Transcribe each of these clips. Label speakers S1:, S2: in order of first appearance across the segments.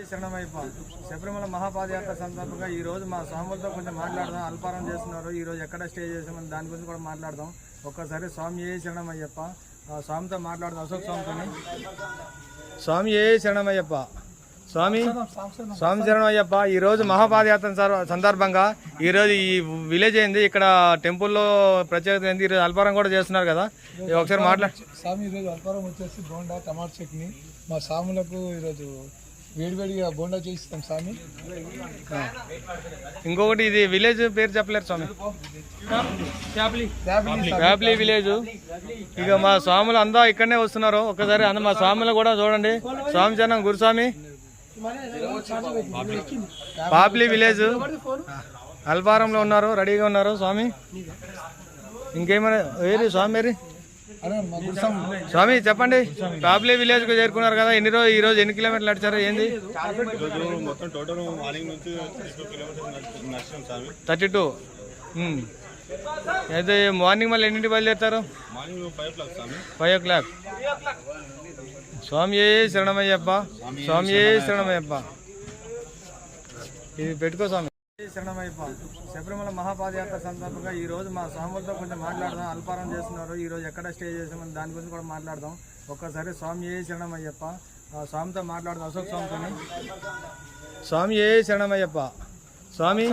S1: శరణమైప. శబరిమల మహాపాదయాత్ర సందర్భంగా ఈ రోజు మా స్వాములతో కొంచెం మాట్లాడదాం అల్పారం చేస్తున్నారు. ఈ రోజు ఎక్కడ స్టే చేసామని దాని గురించి కూడా మాట్లాడదాం. ఒక్కసారి స్వామి ఏ శరణమయ్యప్ప స్వామితో మాట్లాడదాం అశోక్ స్వామితో. స్వామి ఏ శరణమయ్యప్ప. స్వామి స్వామి శరణమయ్యప్ప. ఈ రోజు మహాపాదయాత్ర సందర్భంగా ఈ రోజు ఈ విలేజ్ అయింది ఇక్కడ టెంపుల్లో ప్రత్యేకత ఏంది? ఈరోజు అల్పారం కూడా చేస్తున్నారు కదా. ఒకసారి మాట్లాడు
S2: స్వామి ఈరోజు అల్పారం వచ్చేసి బోండా టమాటా చట్నీ. మా సాములకు ఈరోజు వేడివేడిగా బోండా చేయిస్తాం స్వామి.
S1: ఇంకొకటి ఇది విలేజ్ పేరు చెప్పలేరు స్వామి. ఫ్యాబ్లీ విలేజ్. ఇక మా స్వాములు అందా ఇక్కడనే వస్తున్నారు. ఒకసారి అంద మా స్వాములు కూడా చూడండి. స్వామి చరణం గురుస్వామి పాప్లీ విలేజ్. అల్పారంలో ఉన్నారు రెడీగా ఉన్నారు స్వామి. ఇంకేమైనా ఏరి స్వామి ఏరి స్వామి చెప్పండి. పాప్లీ విలేజ్కు చేరుకున్నారు కదా ఎన్ని రోజు ఈ రోజు ఎన్ని కిలోమీటర్లు నడిచారు ఏంది?
S3: ఈరోజు మొత్తం టోటల్ మార్నింగ్ నుంచి థర్టీ
S1: టూ అయితే మార్నింగ్ మళ్ళీ ఎన్నింటి బయలుదేరుతారు?
S3: మార్నింగ్ ఫైవ్
S1: ఓ క్లాక్ స్వామి. ఏ శరణమయ్యప్ప. స్వామి ఏ శరణమయ్యప్ప. ఇది పెట్టుకో స్వామి. శబరిమల మహాపాదయాత్ర సందర్భంగా ఈ రోజు మా స్వాములతో కొంచెం మాట్లాడదాం అల్పారం చేస్తున్నారు. ఈ రోజు ఎక్కడ స్టే చేసామని దాని గురించి కూడా మాట్లాడదాం. ఒక్కసారి స్వామి ఏ శరణమయ్యప్ప? స్వామితో మాట్లాడదాం అశోక్ స్వామితో స్వామి ఏ శరణమయ్యప్ప? స్వామి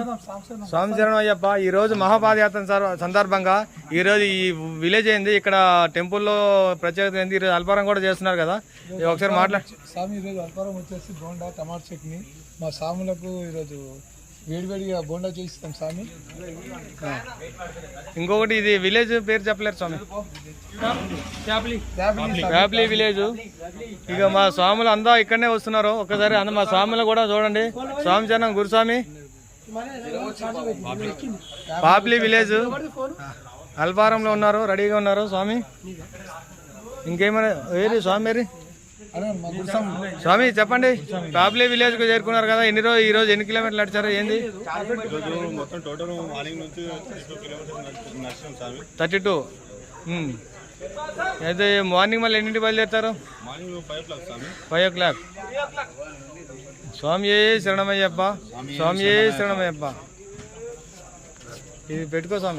S1: స్వామి శరణమయ్యప్ప ఈ రోజు మహాపాదయాత్ర సందర్భంగా ఈ రోజు ఈ విలేజ్ అయింది ఇక్కడ టెంపుల్లో ప్రత్యేకత ఏంది? ఈరోజు అల్పారం కూడా చేస్తున్నారు కదా. ఒకసారి మాట్లాడు
S2: స్వామి ఈరోజు అల్పారం వచ్చేసి బోండా టమాటా చట్నీ. మా సాములకు ఈరోజు వేడివేడిగా బోండా చేయిస్తాం స్వామి.
S1: ఇంకొకటి ఇది విలేజ్ పేరు చెప్పలేరు స్వామి. ఫ్యాబ్లీ విలేజ్. ఇక మా స్వాములు అందా ఇక్కడనే వస్తున్నారు. ఒకసారి అంద మా స్వాములు కూడా చూడండి. స్వామి చరణం గురుస్వామి. పాప్లీ విలేజ్. అల్పారంలో ఉన్నారు రెడీగా ఉన్నారు స్వామి. ఇంకేమైనా ఏరి స్వామి ఏరి స్వామి చెప్పండి. పాప్లీ విలేజ్కు చేరుకున్నారు కదా ఎన్ని రోజు ఈ రోజు ఎన్ని కిలోమీటర్లు నడిచారు ఏంది?
S3: థర్టీ
S1: టూ అయితే మార్నింగ్ మళ్ళీ ఎన్నింటి బయలుదేరుతారు?
S3: ఫైవ్
S1: ఓ క్లాక్ స్వామి. శరణమయ్యప్ప? స్వామి శరణమయ్యప్ప? ఇది పెట్టుకో స్వామి.